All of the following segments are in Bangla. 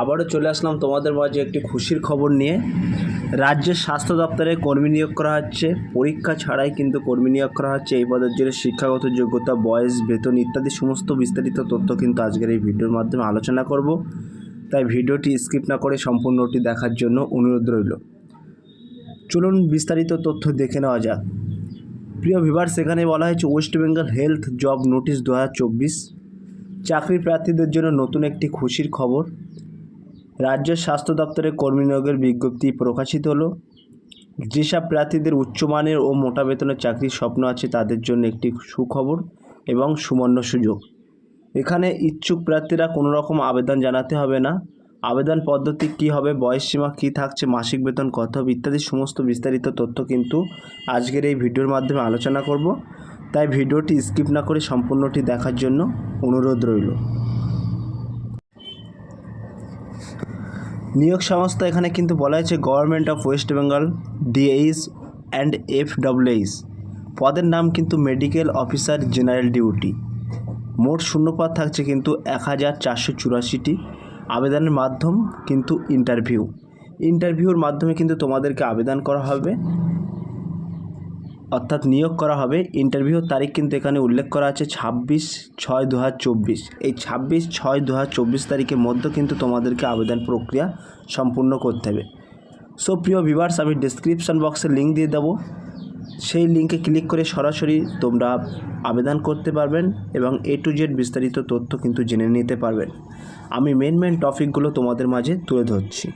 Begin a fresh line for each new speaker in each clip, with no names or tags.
আবারও চলে আসলাম তোমাদের মাঝে একটি খুশির খবর নিয়ে। রাজ্যের স্বাস্থ্য দপ্তরে কর্মী নিয়োগ করা হচ্ছে। পরীক্ষা ছাড়াই কিন্তু কর্মী নিয়োগ করা হচ্ছে। এই পদের জন্য শিক্ষাগত যোগ্যতা, বয়স, বেতন ইত্যাদি সমস্ত বিস্তারিত তথ্য কিন্তু আজকের এই ভিডিওর মাধ্যমে আলোচনা করব। তাই ভিডিওটি স্কিপ না করে সম্পূর্ণটি দেখার জন্য অনুরোধ রইল। চলুন বিস্তারিত তথ্য দেখে নেওয়া যাক। প্রিয় ভিভার্স এখানে বলা হয়েছে West Bengal health job notice দু হাজার চব্বিশ। চাকরি প্রার্থীদের জন্য নতুন একটি খুশির খবর। রাজ্যের স্বাস্থ্য দপ্তরের কর্মী নিয়োগের বিজ্ঞপ্তি প্রকাশিত হলো। যেসব প্রার্থীদের উচ্চমানের ও মোটা বেতনের চাকরির স্বপ্ন আছে, তাদের জন্য একটি সুখবর এবং সুবর্ণ সুযোগ। এখানে ইচ্ছুক প্রার্থীরা কোনো রকম আবেদন জানাতে হবে না। আবেদন পদ্ধতি কী হবে বয়সসীমা কী থাকছে, মাসিক বেতন কত হবে ইত্যাদি সমস্ত বিস্তারিত তথ্য কিন্তু আজকের এই ভিডিওর মাধ্যমে আলোচনা করব। তাই ভিডিওটি স্কিপ না করে সম্পূর্ণটি দেখার জন্য অনুরোধ রইল। নিয়োগ সংস্থা এখানে কিন্তু বলা হয়েছে government of West Bengal DH and F WH পদের নাম কিন্তু মেডিকেল অফিসার জেনারেল ডিউটি মোট শূন্যপদ থাকছে কিন্তু এক হাজার চারশো চুরাশিটি। আবেদনের মাধ্যম কিন্তু ইন্টারভিউ ইন্টারভিউর মাধ্যমে কিন্তু তোমাদেরকে আবেদন করা হবে। অর্থাৎ নিয়োগ করা হবে। ইন্টারভিউর তারিখ কিন্তু এখানে উল্লেখ করা আছে ছাব্বিশ ছয় দু এই ছাব্বিশ ছয় দু তারিখের মধ্যে কিন্তু তোমাদেরকে আবেদন প্রক্রিয়া সম্পূর্ণ করতে হবে। সো প্রিয় ভিভার্স আমি ডিসক্রিপশান বক্সে লিঙ্ক দিয়ে দেবো। সেই লিঙ্কে ক্লিক করে সরাসরি তোমরা আবেদন করতে পারবেন এবং এ টু জেড বিস্তারিত তথ্য কিন্তু জেনে নিতে পারবেন। আমি মেন মেন টপিকগুলো তোমাদের মাঝে তুলে ধরছি।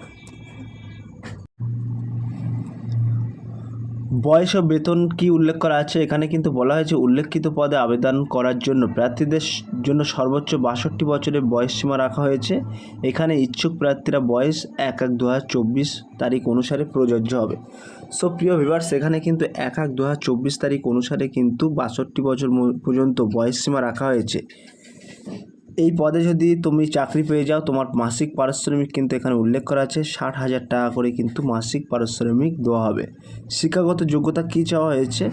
বয়স ও বেতন কি উল্লেখ করা আছে? এখানে কিন্তু বলা হয়েছে, উল্লেখিত পদে আবেদন করার জন্য প্রার্থীদের জন্য সর্বোচ্চ বাষট্টি বছরের বয়স সীমা রাখা হয়েছে। এখানে ইচ্ছুক প্রার্থীরা বয়স এক এক দু তারিখ অনুসারে প্রযোজ্য হবে। সো, প্রিয় ভিভার্স এখানে কিন্তু এক এক দু তারিখ অনুসারে কিন্তু বাষট্টি বছর পর্যন্ত বয়স সীমা রাখা হয়েছে। এই পদে যদি তুমি চাকরি পেয়ে যাও, তোমার মাসিক পারিশ্রমিক কিন্তু এখানে উল্লেখ করা আছে। ষাট হাজার টাকা করে কিন্তু মাসিক পারিশ্রমিক দেওয়া হবে। শিক্ষাগত যোগ্যতা কী চাওয়া হয়েছে?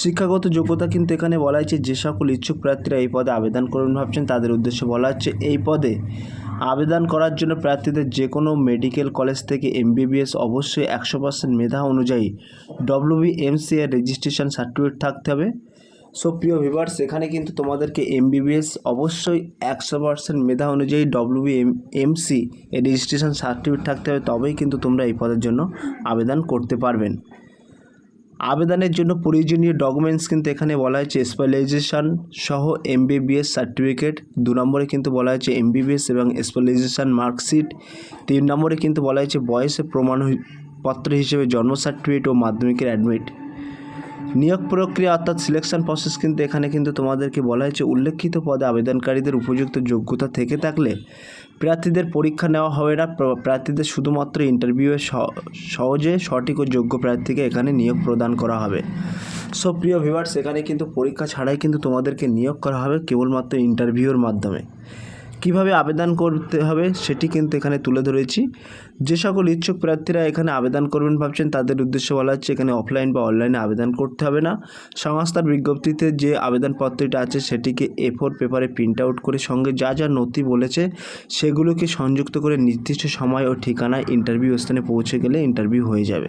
শিক্ষাগত যোগ্যতা কিন্তু এখানে বলা হয়েছে, যে সকল ইচ্ছুক প্রার্থীরা এই পদে আবেদন করবেন ভাবছেন। তাদের উদ্দেশ্যে বলা হচ্ছে, এই পদে আবেদন করার জন্য প্রার্থীদের যে কোনো মেডিকেল কলেজ থেকে এমবিবিএস অবশ্যই একশো পার্সেন্ট মেধা অনুযায়ী ডব্লিউবিএমসি এর রেজিস্ট্রেশন সার্টিফিকেট থাকতে হবে। সো প্রিয় ভিভার্স এখানে কিন্তু তোমাদেরকে এমবিবিএস অবশ্যই একশো পার্সেন্ট মেধা অনুযায়ী ডব্লিউবি এম এমসি এর রেজিস্ট্রেশন সার্টিফিকেট থাকতে হবে, তবেই কিন্তু তোমরা এই পদের জন্য আবেদন করতে পারবেন। আবেদনের জন্য প্রয়োজনীয় ডকুমেন্টস কিন্তু এখানে বলা হয়েছে স্পেশালাইজেশন সহ এমবিবিএস সার্টিফিকেট দু নম্বরে কিন্তু বলা হয়েছে এমবিবিএস এবং স্পেশালাইজেশন মার্কশিট তিন নম্বরে কিন্তু বলা হয়েছে বয়সের প্রমাণ পত্র হিসেবে জন্ম সার্টিফিকেট ও মাধ্যমিকের অ্যাডমিট নিয়োগ প্রক্রিয়া অর্থাৎ সিলেকশন প্রসেস কিন্তু এখানে কিন্তু তোমাদেরকে বলা হয়েছে উল্লেখিত পদে আবেদনকারীদের উপযুক্ত যোগ্যতা থেকে থাকলে প্রার্থীদের পরীক্ষা নেওয়া হবে না। প্রার্থীদের শুধুমাত্র ইন্টারভিউয়ে সহজে সঠিক ও যোগ্য প্রার্থীকে এখানে নিয়োগ প্রদান করা হবে। সো প্রিয় ভিভার্স এখানে কিন্তু পরীক্ষা ছাড়াই কিন্তু তোমাদেরকে নিয়োগ করা হবে কেবলমাত্র ইন্টারভিউর মাধ্যমে। কীভাবে আবেদন করতে হবে সেটি কিন্তু এখানে তুলে ধরেছি। যে সকল ইচ্ছুক প্রার্থীরা এখানে আবেদন করবেন ভাবছেন, তাদের উদ্দেশ্যে বলা হচ্ছে এখানে অফলাইন বা অনলাইনে আবেদন করতে হবে না। সংস্থার বিজ্ঞপ্তিতে যে আবেদনপত্রটা আছে সেটিকে এ ফোর পেপারে প্রিন্ট আউট করে সঙ্গে যা যা নথি বলেছে সেগুলোকে সংযুক্ত করে নির্দিষ্ট সময় ও ঠিকানায় ইন্টারভিউ স্থানে পৌঁছে গেলে ইন্টারভিউ হয়ে যাবে।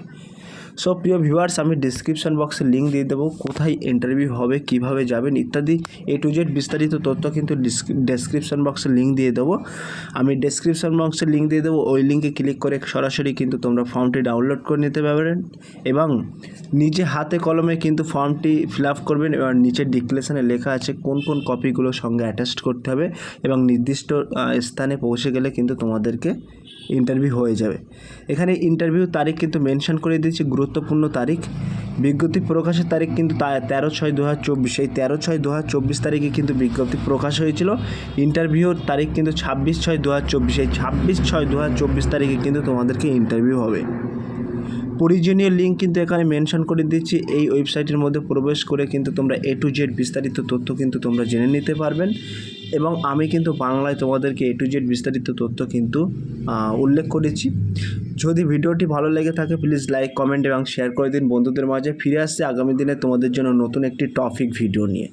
সো প্রিয় ভিউয়ার্স আমি ডিসক্রিপশন বক্সে লিঙ্ক দিয়ে দেবো কোথায় ইন্টারভিউ হবে, কীভাবে যাবেন ইত্যাদি এ টু জেড বিস্তারিত তথ্য কিন্তু ডেসক্রিপশন বক্সে লিঙ্ক দিয়ে দেবো। আমি ডেসক্রিপশন বক্সে লিঙ্ক দিয়ে দেবো, ওই লিঙ্কে ক্লিক করে সরাসরি কিন্তু তোমরা ফর্মটি ডাউনলোড করে নিতে পারবেন এবং নিজে হাতে কলমে কিন্তু ফর্মটি ফিল আপ করবেন এবং নিচে ডিক্লেশনে লেখা আছে কোন কোন কপিগুলো সঙ্গে অ্যাটাচ করতে হবে এবং নির্দিষ্ট স্থানে পৌঁছে গেলে কিন্তু তোমাদেরকে ইন্টারভিউ হয়ে যাবে। এখানে ইন্টারভিউ তারিখ কিন্তু মেনশন করে দিয়েছি গুরুত্বপূর্ণ তারিখ। বিজ্ঞপ্তি প্রকাশের তারিখ কিন্তু তেরো ছয় দু হাজার চব্বিশ। এই তেরো ছয় দু হাজার চব্বিশ তারিখে কিন্তু বিজ্ঞপ্তি প্রকাশ হয়েছিল। ইন্টারভিউর তারিখ কিন্তু ছাব্বিশ ছয় দু হাজার চব্বিশ। এই ছাব্বিশ ছয় দু হাজার চব্বিশ তারিখে কিন্তু তোমাদেরকে ইন্টারভিউ হবে। প্রয়োজনীয় লিঙ্ক কিন্তু এখানে মেনশন করে দিচ্ছি। এই ওয়েবসাইটের মধ্যে প্রবেশ করে কিন্তু তোমরা এ টু জেড বিস্তারিত তথ্য কিন্তু তোমরা জেনে নিতে পারবেন। এবং আমি কিন্তু বাংলায় তোমাদেরকে এ টু জেড বিস্তারিত তথ্য কিন্তু উল্লেখ করেছি। যদি ভিডিওটি ভালো লেগে থাকে প্লিজ লাইক কমেন্ট এবং শেয়ার করে দিন। বন্ধুদের মাঝে ফিরে আসছে আগামী দিনে তোমাদের জন্য নতুন একটি টপিক ভিডিও নিয়ে।